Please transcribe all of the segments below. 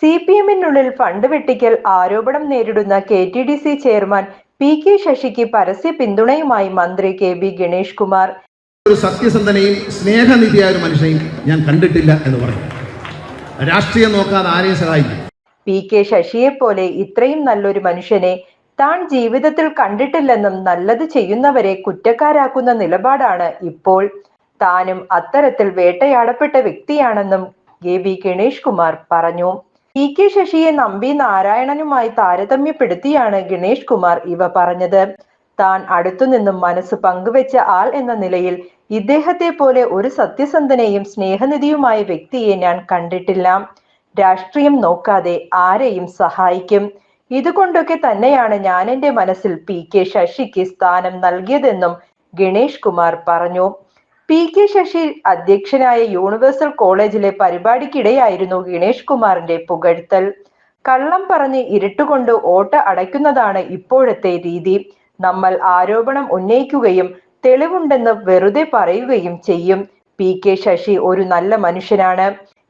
C P എമ്മിനുള്ളിൽ fund വെട്ടിക്കൽ ആരോപണം നേരിടുന്ന K T D C chairman P K ശശിക്ക് പരസ്യ പിന്തുണയുമായി മന്ത്രി കെ ബി ഗണേഷ് കുമാർ. ഒരു സത്യസന്ധനെയും സ്നേഹനിധിയായ ഒരു മനുഷ്യനെയും ഞാൻ കണ്ടിട്ടില്ല എന്ന് പറഞ്ഞു. രാഷ്ട്രീയം നോക്കാതെ ആരെയും സഹായിക്കും. പി കെ ശശിയെ പോലെ ഇത്രയും നല്ലൊരു മനുഷ്യനെ താൻ ജീവിതത്തിൽ കണ്ടിട്ടില്ലെന്നും നല്ലത് ചെയ്യുന്നവരെ കുറ്റക്കാരാക്കുന്ന നിലപാടാണ് ഇപ്പോൾ. താനും അത്തരത്തിൽ വേട്ടയാടപ്പെട്ട വ്യക്തിയാണെന്നും കെ ബി ഗണേഷ് കുമാർ പറഞ്ഞു. പി കെ ശശിയെ നമ്പി നാരായണനുമായി താരതമ്യപ്പെടുത്തിയാണ് ഗണേഷ് കുമാർ ഇവ പറഞ്ഞത്. താൻ അടുത്തുനിന്നും മനസ്സ് പങ്കുവെച്ച ആൾ എന്ന നിലയിൽ ഇദ്ദേഹത്തെ പോലെ ഒരു സത്യസന്ധനെയും സ്നേഹനിധിയുമായ വ്യക്തിയെ ഞാൻ കണ്ടിട്ടില്ല. രാഷ്ട്രീയം നോക്കാതെ ആരെയും സഹായിക്കും. ഇതുകൊണ്ടൊക്കെ തന്നെയാണ് ഞാൻ എന്റെ മനസ്സിൽ പി കെ ശശിക്ക് സ്ഥാനം നൽകിയതെന്നും ഗണേഷ് കുമാർ പറഞ്ഞു. പി കെ ശശി അധ്യക്ഷനായ യൂണിവേഴ്സൽ കോളേജിലെ പരിപാടിക്കിടെയായിരുന്നു ഗണേഷ് കുമാറിന്റെ പുകഴ്ത്തൽ. കള്ളം പറഞ്ഞ് ഇരുട്ടുകൊണ്ട് ഓട്ട അടയ്ക്കുന്നതാണ് ഇപ്പോഴത്തെ രീതി. നമ്മൾ ആരോപണം ഉന്നയിക്കുകയും തെളിവുണ്ടെന്ന് വെറുതെ പറയുകയും ചെയ്യും. പി കെ ശശി ഒരു നല്ല മനുഷ്യനാണ്.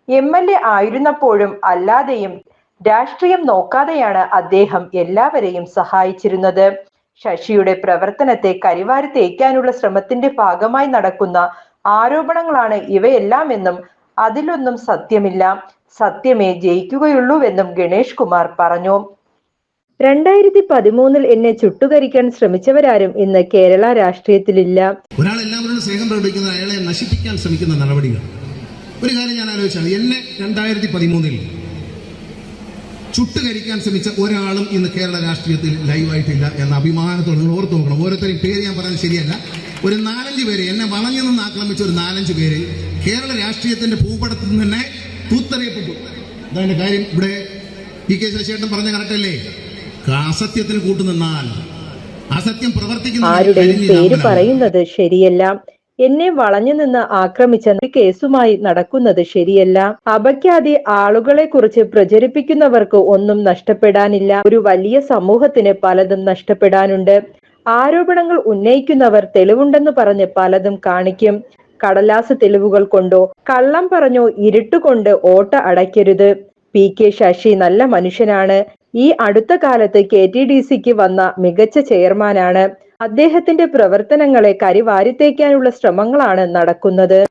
എം എൽ എ ആയിരുന്നപ്പോഴും അല്ലാതെയും രാഷ്ട്രീയം നോക്കാതെയാണ് അദ്ദേഹം എല്ലാവരെയും സഹായിച്ചിരുന്നത്. ശശിയുടെ പ്രവർത്തനത്തെ കരിവാരി തേക്കാനുള്ള ശ്രമത്തിന്റെ ഭാഗമായി നടക്കുന്ന ആരോപണങ്ങളാണ് ഇവയെല്ലാം എന്നും അതിലൊന്നും സത്യമില്ല. സത്യമേ ജയിക്കുകയുള്ളൂവെന്നും ഗണേഷ് കുമാർ പറഞ്ഞു. രണ്ടായിരത്തി പതിമൂന്നിൽ എന്നെ ചുട്ടുകരിക്കാൻ ശ്രമിച്ചവരാരും ഇന്ന് കേരള രാഷ്ട്രീയത്തിലില്ല. ഒരാൾ എല്ലാവരോടും സ്നേഹം പ്രകടിപ്പിക്കുന്ന അയാളെ നശിപ്പിക്കാൻ ശ്രമിക്കുന്ന നടപടികൾ. ഒരു കാര്യം ഞാൻ ആലോചിച്ചാൽ എന്നെ രണ്ടായിരത്തി പതിമൂന്നിൽ ചുട്ടുകരിക്കാൻ ശ്രമിച്ച ഒരാളും ഇന്ന് കേരള രാഷ്ട്രീയത്തിൽ ലൈവായിട്ടില്ല എന്ന അഭിമാനത്തോടെ നിങ്ങൾ ഓർത്ത് നോക്കണം. ഓരോരുത്തരും പേര് ഞാൻ പറയാൻ ശരിയല്ല. ഒരു നാലഞ്ച് പേര് എന്നെ വളഞ്ഞു നിന്ന് ആക്രമിച്ച ഒരു നാലഞ്ച് പേര് കേരള രാഷ്ട്രീയത്തിന്റെ ഭൂപടത്തിൽ നിന്ന് തന്നെ തൂത്തറിയപ്പെട്ടു അതാണ് കാര്യം. ഇവിടെ പി കെ ശശിയേട്ടൻ പറഞ്ഞ കറക്റ്റല്ലേ അസത്യത്തിന് കൂട്ടുനിന്നാൽ അസത്യം പ്രവർത്തിക്കുന്ന ആരുടെയും പേര് പറയുന്നത് ശരിയല്ല. എന്നെ വളഞ്ഞു നിന്ന് ആക്രമിച്ച കേസുമായി നടക്കുന്നത് ശരിയല്ല. അപഖ്യാതി ആളുകളെ കുറിച്ച് പ്രചരിപ്പിക്കുന്നവർക്ക് ഒന്നും നഷ്ടപ്പെടാനില്ല. ഒരു വലിയ സമൂഹത്തിന് പലതും നഷ്ടപ്പെടാനുണ്ട്. ആരോപണങ്ങൾ ഉന്നയിക്കുന്നവർ തെളിവുണ്ടെന്ന് പറഞ്ഞ് പലതും കാണിക്കും. കടലാസ് തെളിവുകൾ കൊണ്ടോ കള്ളം പറഞ്ഞോ ഇരുട്ടുകൊണ്ട് ഓട്ട അടയ്ക്കരുത്. പി. കെ. ശശി നല്ല മനുഷ്യനാണ്. ഈ അടുത്ത കാലത്ത് കെ. ടി. ഡി. സിക്ക് വന്ന മികച്ച ചെയർമാനാണ്. അദ്ദേഹത്തിന്റെ പ്രവർത്തനങ്ങളെ കരിവാരിത്തേക്കാനുള്ള ശ്രമങ്ങളാണ് നടക്കുന്നത്.